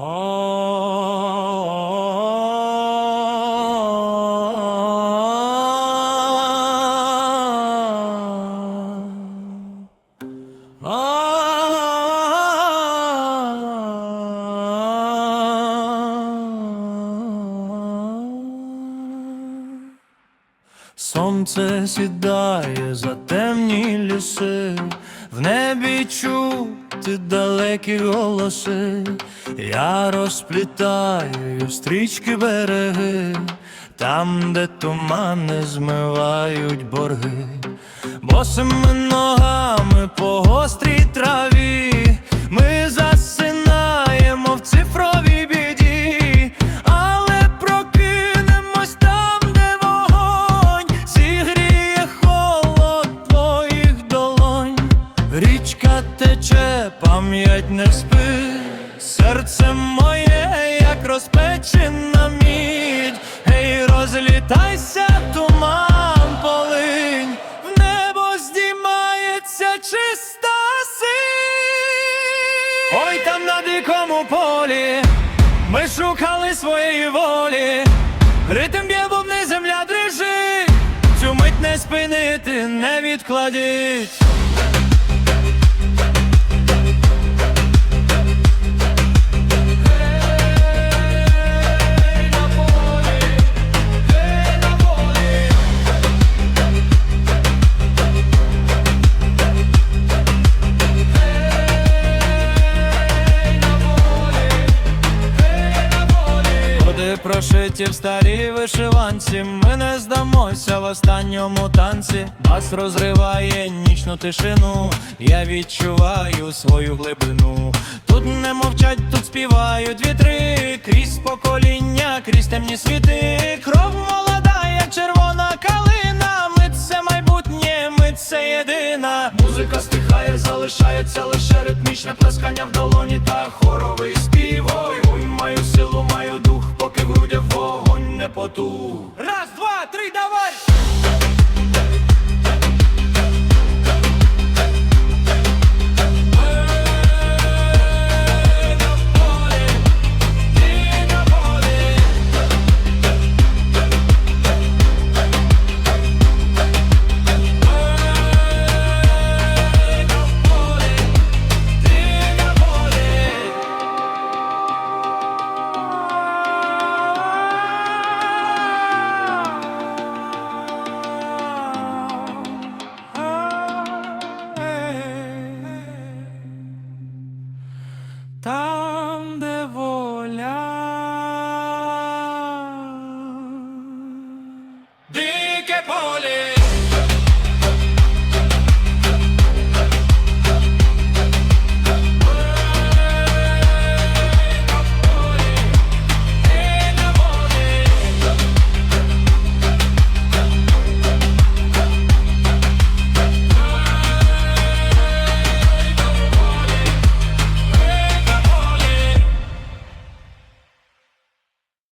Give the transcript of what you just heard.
Oh. Сонце сідає за темні ліси, в небі чути далекі голоси, я розплітаю стрічки береги, там, де тумани змивають борги, босими ногами по гострій траві, Річка тече, пам'ять не спи, серце моє, як розпечена мідь, Гей, розлітайся, туман полинь, в небо здіймається чиста синь. Ой, там на дикому полі ми шукали своєї волі, ритм б'є бубни, земля дрижить, цю мить не спинити, не відкладіть. Прошиті в старій вишиванці, ми не здамося в останньому танці. Бас розриває нічну тишину, я відчуваю свою глибину. Тут не мовчать, тут співають вітри, крізь покоління, крізь темні світи. Кров молода, як червона калина. Ми це майбутнє, ми це єдина. Музика стихає, залишається лише ритмічне плескання в долоні та хоровий спів. Ой, маю силу, маю вогонь не потух. Раз, два, три, давай! Там, де воля. Дике поле,